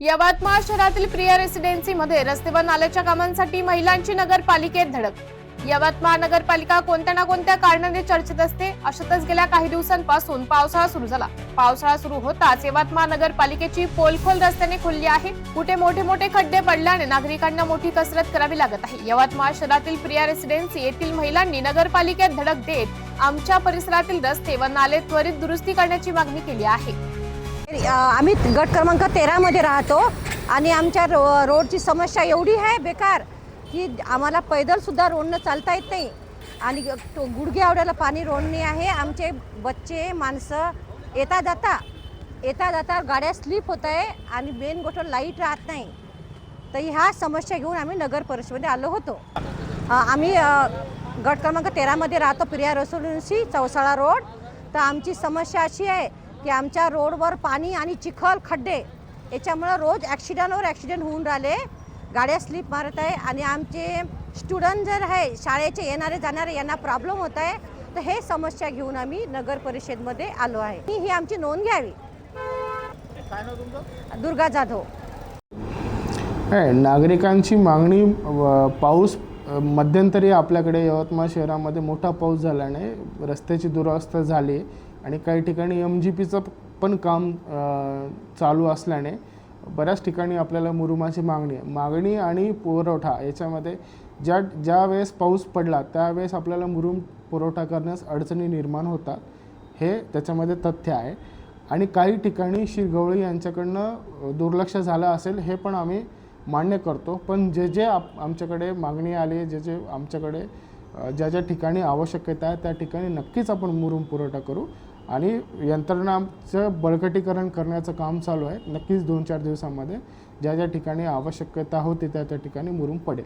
यवतमाळ शहरातील प्रिया रेसिडेन्सीमध्ये रस्ते व नाल्याच्या कामांसाठी महिलांची नगरपालिकेत धडक. यवतमाळ नगरपालिका कोणत्या ना कोणत्या कारणाने चर्चेत असते अशातच गेल्या काही दिवसांपासून पावसाळा सुरू झाला. पावसाळा सुरू होताच यवतमाळ नगरपालिकेची पोलखोल रस्त्याने खुलली आहे. कुठे मोठे मोठे खड्डे पडल्याने नागरिकांना मोठी कसरत करावी लागत आहे. यवतमाळ शहरातील प्रिया रेसिडेन्सी येथील महिलांनी नगरपालिकेत धडक देत आमच्या परिसरातील रस्ते व नाले त्वरित दुरुस्ती करण्याची मागणी केली आहे. आम्ही गट क्रमांक तेरामध्ये राहतो आणि आमच्या रो रोडची समस्या एवढी आहे बेकार की आम्हाला पैदलसुद्धा रोडनं चालता येत नाही आणि तो गुडघे आवड्याला पाणी रोडणे आहे. आमचे बच्चे माणसं येता जाता येता जाता गाड्या स्लिप होत आहे आणि मेन गोष्ट लाइट राहत नाही. तर ह्या समस्या घेऊन आम्ही नगर परिषदेमध्ये आलो होतो. आम्ही गट क्रमांक तेरामध्ये राहतो प्रिया रेसिडेन्सी चौसाळा रोड. तर आमची समस्या अशी आहे की आमच्या रोडवर पाणी आणि चिखल खड्डे याच्यामुळं रोज ॲक्सिडंटवर ॲक्सिडेंट होऊन राहिले. गाड्या स्लिप मारत आहे आणि आमचे स्टुडंट जर आहे शाळेचे येणारे जाणारे यांना प्रॉब्लेम होत आहे तर हे समस्या घेऊन आम्ही नगर परिषदमध्ये आलो आहे. ही ही आमची नोंद घ्यावी. दुर्गा जाधव. नागरिकांची मागणी व पाऊस मध्यंतरी आपल्याकडे यवतमाळ शहरामध्ये मोठा पाऊस झाल्याने रस्त्याची दुरावस्था झाली आणि काही ठिकाणी एम जी पीचं पण काम चालू असल्याने बऱ्याच ठिकाणी आपल्याला मुरुमाची मागणी आहे. मागणी आणि पुरवठा याच्यामध्ये ज्या ज्या वेळेस पाऊस पडला त्यावेळेस आपल्याला मुरुम पुरवठा करण्यास अडचणी निर्माण होतात हे त्याच्यामध्ये तथ्य आहे. आणि काही ठिकाणी श्री गवळी यांच्याकडनं दुर्लक्ष झालं असेल हे पण आम्ही मान्य करतो. पण जे जे आप आमच्याकडे मागणी आली जे जे आमच्याकडे ज्या ज्या ठिकाणी आवश्यकता आहे त्या ठिकाणी नक्कीच आपण मुरुम पुरवठा करू. आणि यंत्रणाचं बळकटीकरण करण्याचं काम चालू आहे. नक्कीच दोन चार दिवसामध्ये ज्या ज्या ठिकाणी आवश्यकता होती त्या त्या ठिकाणी मुरुम पडेल.